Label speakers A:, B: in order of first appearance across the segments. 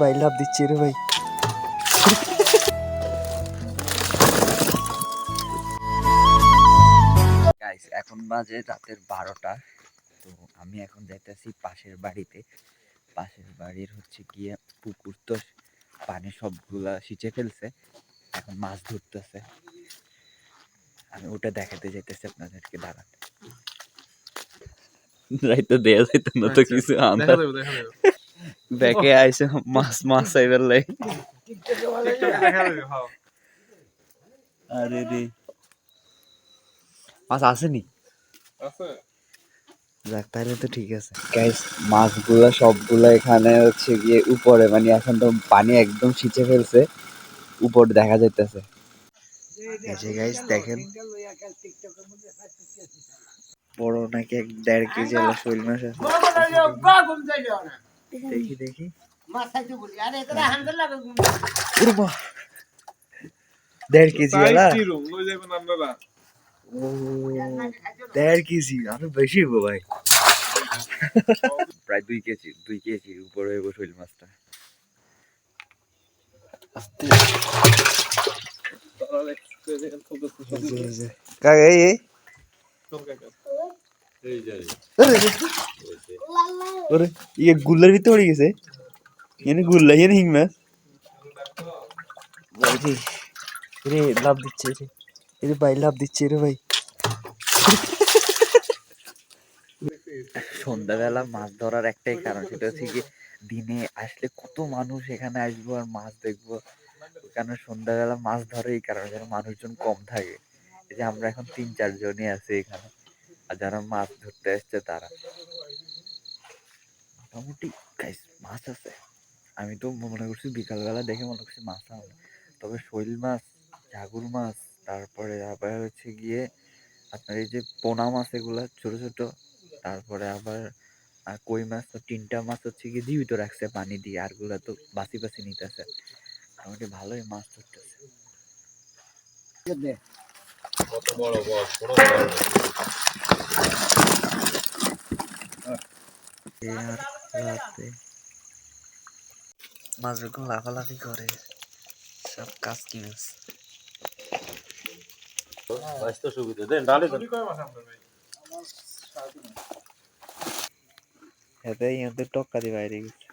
A: ভাই লাভ দিচ্ছে রে ভাই। এখন বাজে রাতের বারোটা। তো আমি এখন যাইতেছি পাশের বাড়িতে। পাশের বাড়ির হচ্ছে গিয়ে পুকুর, তো পানি সবগুলা সিঁচে ফেলছে। এখন মাছ ধরতেছে। আমি ওটা দেখাতে যাইতেছি আপনাদেরকে দাঁড়ান। রাইতে দেয়া যাইতো না তো কিছু
B: যাবে দেখা যাবে।
A: ব্যাকে আইসে মাছ মাছ আইবার লাই আরে রে। মাছ আসেনি? যাক তাহলে তো ঠিক আছে। গাইস মাছগুলো সবগুলো এখানে হচ্ছে গিয়ে উপরে মানে এখন তো পানি একদম সিঁচে ফেলছে উপর দেখা যাইতেছে। গাইস দেখেন। বড় নাকি এক দেড় কেজি হলো শৈল মাছ আছে। দেখি দেখি। দেড় কেজি দেড় কেজি আরও বেশি গো ভাই। প্রায় দুই কেজি দুই কেজির উপরে হইব শৈল মাছটা। আস্তে। কাকা এই এই সন্ধ্যাবেলা মাছ ধরার একটাই কারণ, সেটা হচ্ছে কি দিনে আসলে কত মানুষ এখানে আসব আর মাছ দেখব। কারণে সন্ধ্যাবেলা মাছ ধরে? এই কারণে যেন মানুষজন কম থাকে। এই যে আমরা এখন তিন চারজনই আছি এখানে। আর যারা মাছ ধরতে আসছে তারা। মোটামুটি মাছ আছে। আমি তো মনে করছি বিকালবেলা দেখে মনে করছি মাছ হবে তবে শৈল মাছ, জাগুর মাছ, তারপরে আবার হচ্ছে গিয়ে আপনার এই যে পোনা মাছ এগুলা ছোট ছোট। তারপরে আবার আর কই মাছ, তো তিনটা মাছ হচ্ছে গিয়ে জীবিত রাখছে পানি দিয়ে। আরগুলা তো বাসি বাসি নিতেছে। মোটামুটি ভালোই মাছ ধরতেছে।
B: কত বড়
A: রাতে লাফালাফি করে সব কাজ কি মাছ
C: স্বাস্থ্য সুবিধা দেন ডালে
A: এতে ইয়াদের টক্কা দিয়ে বাইরে গেছে।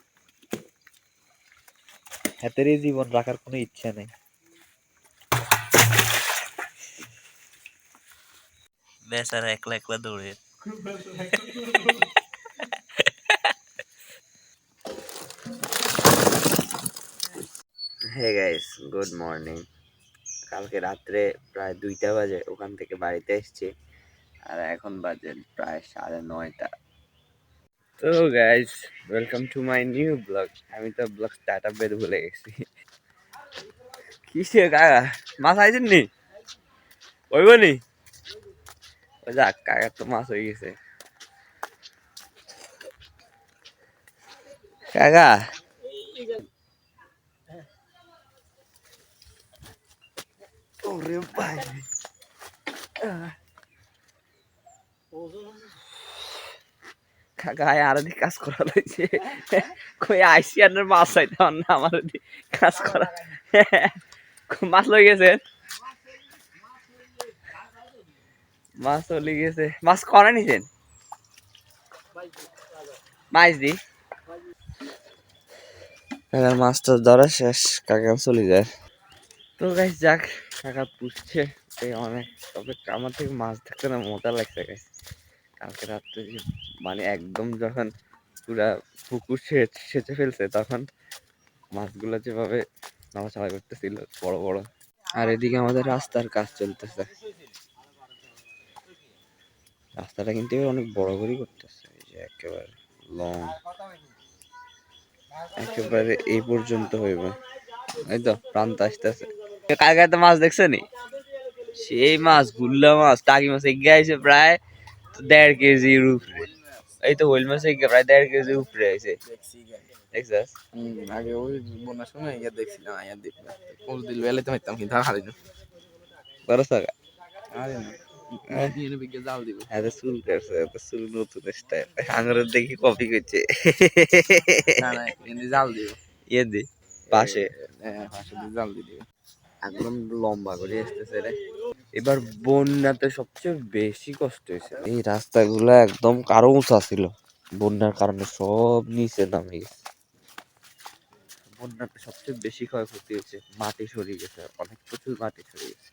A: হাতের এই জীবন রাখার কোনো ইচ্ছা নেই। বেচারা একলা একলা দৌড়ে। হে গাইস গুড মর্নিং কালকে রাত্রে প্রায় দুইটা বাজে ওখান থেকে বাড়িতে এসেছি। আর এখন বাজে প্রায় সাড়ে নয়টা। তো guys welcome to my new blog আমি তো ব্লগ স্টার্ট আপ বের ভুলে গেছি। কিসে কাকা? মাছ আইছেন নি ওইব নি ও যাক কাকার তো মাছ হয়ে গেছে। কাকা? ওরে ভাই। কাকা আর দি কাজ করা লইছে কই আইসি আর মাছ চাইতে না আমার দি কাজ করা। মাছ লই গেছে? মাছ চলে গেছে। মাছ করা নিছেন? মাছ দি। কাকার মাছটা ধরা শেষ কাকা চলে যায়। তো গাইস যাক কাকা পুষছে। এই অনেক তবে আমার থেকে মাছ ধরতে না মজা লাগছে গাইস কালকে রাত্রে মানে একদম যখন পুরা পুকুর সেচে ফেলছে, তখন মাছগুলো যেভাবে নাড়াচাড়া করতেছিল, বড় বড়। আর এদিকে আমাদের রাস্তার কাজ চলতেছে। রাস্তাটা কিন্তু অনেক বড় করেই করতেছে। একেবারে লং একেবারে এই পর্যন্ত হইব। এই তো, প্রান্ত আসতেছে। কালকে তো মাছ দেখছ নি সেই মাছ, গুল্লা মাছ, টাকি মাছ, এগিয়ে আছে প্রায় দেড় কেজির উপরে। এই তো হইল মাছ প্রায় দেড় কেজির উপরে আছে দেখছাস?
D: আগে ওই বন্যার সময় ইয়া দেখছিলাম আয়া দেখলাম কোন দিল বেলাতে হইতাম কিন্তু আর হারিনি
A: নতুন স্টাইল আঙুরের দেখি কপি করছে।
D: জাল দিব।
A: ইয়ে দি পাশে?
D: পাশে জাল দিয়ে দিবে।
A: একদম লম্বা করে আসতেছে রে। এবার বন্যাতে সবচেয়ে বেশি কষ্ট হয়েছে। এই রাস্তাগুলো একদম কারও উঁচা ছিল। বন্যার কারণে সব নিচে নামে গেছে। বন্যাতে সবচেয়ে বেশি ক্ষয়ক্ষতি হয়েছে মাটি সরিয়ে গেছে অনেক প্রচুর মাটি সরিয়ে গেছে।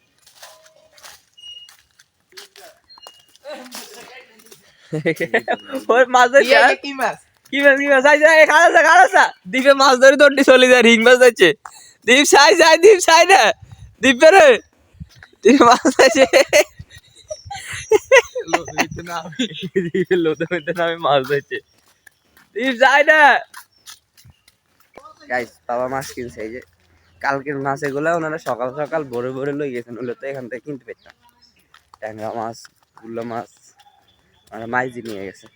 A: ওই মাছ ধরছে হ্যাঁ?
D: কি মাছ?
A: কি মাছ কি মাছ? আই যায় খালাসা খালাসা দ্বীপে মাছ ধরে দণ্ডি চলে যায় রিং মাছ যাচ্ছে দ্বীপ সাই যায় দ্বীপ সাই না দ্বীপে রে দ্বীপ মাছ নামে যাচ্ছে দ্বীপ যায় না গাইস বাবা মাছ কিনছে এই যে কালকের মাছ এগুলো ওনারা সকাল সকাল ভোরে ভোরে লই গেছেন ওগুলো তো এখান থেকে কিনতে পেতাম ট্যাংরা মাছ গুল্লো মাছ ওনারা মাইজি নিয়ে গেছে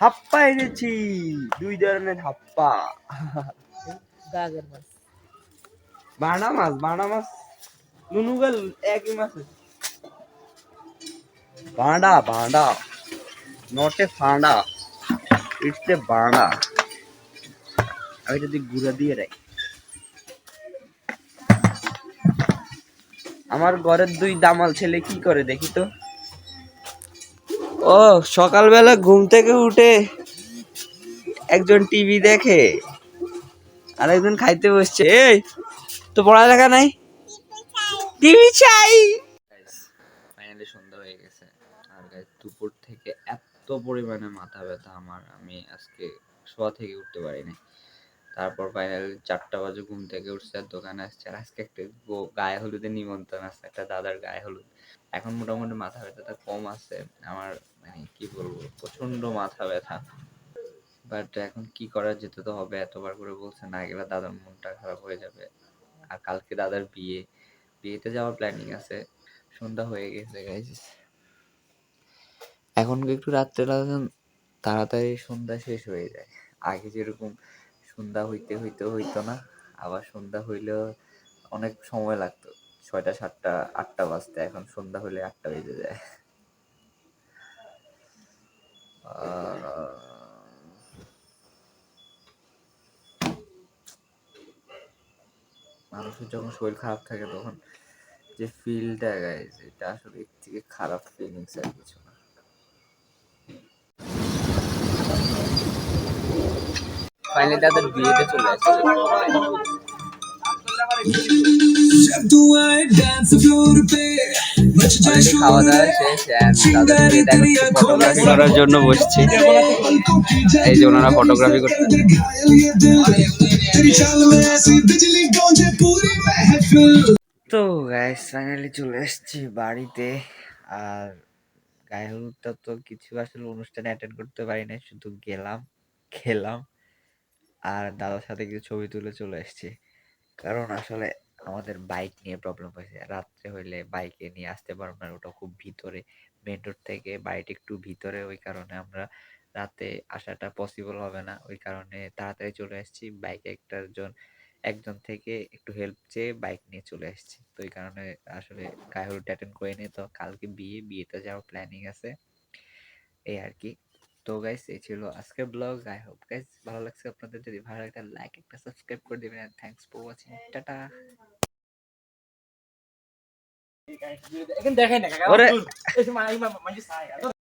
A: হাপ্পা এনেছি দুই ধরনের হাপ্পা
E: গাগের মাছ
A: বানা মাছ বানা মাছ নুনুগাল একই মাছ বাঁডা বাঁডা। নট ফাঁডা। It's a বাঁডা। আমি যদি গুঁড়া দিয়ে রাখি আমার ঘরের দুই দামাল ছেলে কি করে দেখি তো? ও সকালবেলা ঘুম থেকে উঠে একজন টিভি দেখে আর একজন খাইতে বসছে। এই তো পড়ালেখা নাই? টিভি চাই। ফাইনালি সন্ধ্যা হয়ে গেছে। আর guys, দুপুর থেকে এত পরিমাণে মাথা ব্যথা আমার। আমি আজকে শোয়া থেকে উঠতে পারিনি। তারপর ফাইনালি চারটা বাজে ঘুম থেকে উঠছে আর দোকানে আসছে। আর আজকে একটা গায়ে হলুদের নিমন্ত্রণ আছে একটা দাদার গায়ে হলুদ। এখন মোটামুটি মাথা ব্যথাটা কম আছে। আমার মানে কি বলব প্রচণ্ড মাথা ব্যথা। বাট এখন কি করা যেতে তো হবে এতবার করে বলছে না গেলে দাদার মনটা খারাপ হয়ে যাবে। আর কালকে দাদার বিয়ে। বিয়েতে যাওয়ার প্ল্যানিং আছে, সন্ধ্যা হয়ে গেছে গাইজ এখন একটু রাত্রেবেলা তাড়াতাড়ি সন্ধ্যা শেষ হয়ে যায়, আগে যেরকম সন্ধ্যা হইতে হইতে হইতো না, আবার সন্ধ্যা হইলেও অনেক সময় লাগতো, ছয়টা, সাতটা, আটটা বাজতে, এখন সন্ধ্যা হলে আটটা বেজে যায়। মানুষের যখন শরীর খারাপ থাকে তখন যে ফিলটা গাইজ এটা আসলে এর থেকে খারাপ ফিলিংস আর কিছু না। ফাইনালি তাদের বিয়েতে চলে আসছে। খাওয়া দাওয়া শেষ করার জন্য বসছি। এই যে ওনারা ফটোগ্রাফি করতে তো গাইস ফাইনালি চলে এসেছি বাড়িতে। আর গায়ে হলুদটা তো কিছু আসলে অনুষ্ঠানে অ্যাটেন্ড করতে পারি না শুধু গেলাম, খেলাম। আর দাদার সাথে কিছু ছবি তুলে চলে এসেছি। কারণ আসলে আমাদের বাইক নিয়ে প্রবলেম হয়েছে। রাত্রে হইলে বাইকে নিয়ে আসতে পারব না ওটা খুব ভিতরে। মেন রোড থেকে বাড়িটা একটু ভিতরে, ওই কারণে আমরা রাতে আসাটা পসিবল হবে না ওই কারণে তাড়াতাড়ি চলে এসেছি বাইকে একটা জন একজন থেকে একটু হেল্প চেয়ে বাইক নিয়ে চলে এসেছি তো এই কারণে আসলে গায়ে হলুদ অ্যাটেন্ড করে নিই তো কালকে বিয়ে বিয়েতে যাওয়ার প্ল্যানিং আছে এই আর কি তো গাইস এই ছিল আজকের ব্লগ আই হোপ গাইস ভালো লাগছে আপনাদের যদি ভালো লাগে লাইক একটা সাবস্ক্রাইব করে দিবেন থ্যাঙ্কস ফর ওয়াচিং টাটা
E: এখন দেখাই